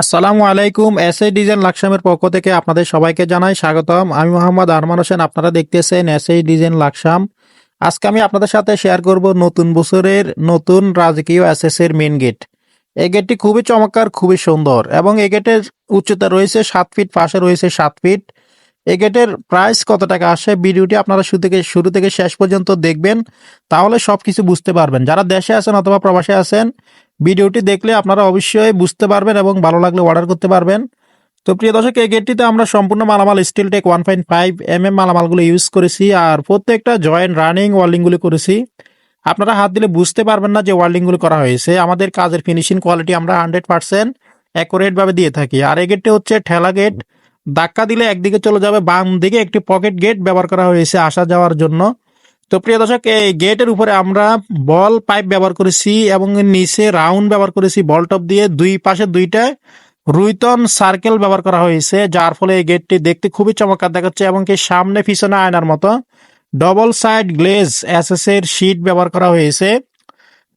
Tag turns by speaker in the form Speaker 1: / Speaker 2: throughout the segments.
Speaker 1: আসসালামু আলাইকুম, এস এই ডিজাইন লাকসামের পক্ষ থেকে আপনাদের সবাইকে জানাই স্বাগতম। আমি মোহাম্মদ আরমান হোসেন, আপনারা দেখতেছেন এস এই ডিজাইন লাকসাম। আজকে আমি আপনাদের সাথে শেয়ার করব নতুন বছরের নতুন রাজকীয় এস এস এর মেন গেট এই গেটটি খুবই চমৎকার, খুবই সুন্দর এবং এই গেটের উচ্চতা রয়েছে সাত ফিট পাশে রয়েছে সাত ফিট এই গেটের প্রাইস কত টাকা আসে ভিডিওটি আপনারা শুরু থেকে শুরু থেকে শেষ পর্যন্ত দেখবেন, তাহলে সবকিছু বুঝতে পারবেন। যারা দেশে আছেন অথবা প্রবাসে আছেন ভিডিওটি দেখলে আপনারা অবশ্যই বুঝতে পারবেন এবং ভালো লাগলে অর্ডার করতে পারবেন। তো প্রিয় দর্শক, এই গেটটিতে আমরা সম্পূর্ণ মালামাল steel tech one point five M M মালামালগুলো use করেছি আর প্রত্যেকটা জয়েন্ট রানিং ওয়ার্ল্ডিংগুলো করেছি। আপনারা হাত দিলে বুঝতে পারবেন না যে ওয়ার্ল্ডিংগুলো করা হয়েছে। আমাদের কাজের ফিনিশিং কোয়ালিটি আমরা হান্ড্রেড পার্সেন্ট অ্যাকুরেট ভাবে দিয়ে থাকি। আর এই গেটটি হচ্ছে ঠেলা গেট। ধাক্কা দিলে একদিকে চলে যাবে বাম দিকে একটি পকেট গেট ব্যবহার করা হয়েছে আসা যাওয়ার জন্য। তো প্রিয় দর্শক, এই গেটের উপরে আমরা বল, পাইপ ব্যবহার করেছি এবং নিচে রাউন্ড ব্যবহার করেছি বল টপ দিয়ে। দুই পাশে দুইটা রুইতন সার্কেল ব্যবহার করা হয়েছে, যার ফলে এই গেটটি দেখতে খুবই চমৎকার দেখাচ্ছে এবং কি সামনে পিছনে আয়নার মতো ডবল সাইড গ্লেজ এসএস এর শিট ব্যবহার করা হয়েছে।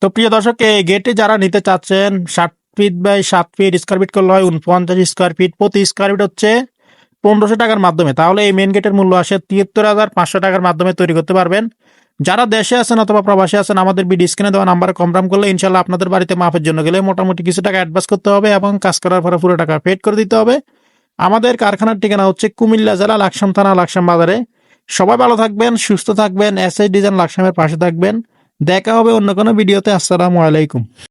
Speaker 1: তো প্রিয় দর্শক, এই গেটে যারা নিতে চাচ্ছেন, ষাট ফিট বাই সাত ফিট স্কোয়ার ফিট করলে হয় উনপঞ্চাশ স্কোয়ার ফিট প্রতি স্কোয়ার ফিট হচ্ছে পনেরোশো টাকার মাধ্যমে, তাহলে এই মেন গেটের মূল্য আসে তিয়াত্তর হাজার পাঁচশো টাকার মাধ্যমে তৈরি করতে পারবেন। যারা দেশে আছেন অথবা প্রবাসে আছেন, আমাদের বিডি স্ক্রিনে দেওয়া নাম্বারে কমপ্রাম করলে ইনশাল্লাহ আপনাদের বাড়িতে মাপের জন্য গেলে মোটামুটি কিছু টাকা অ্যাডভান্স করতে হবে এবং কাজ করার পরে পুরো টাকা পেড করে দিতে হবে। আমাদের কারখানার ঠিকানা হচ্ছে কুমিল্লা জেলা, লাকসাম থানা, লাকসাম বাজারে। সবাই ভালো থাকবেন, সুস্থ থাকবেন এস ডিজাইন লাকসামের পাশে থাকবেন। দেখা হবে অন্য কোনো ভিডিওতে আসসালামু আলাইকুম।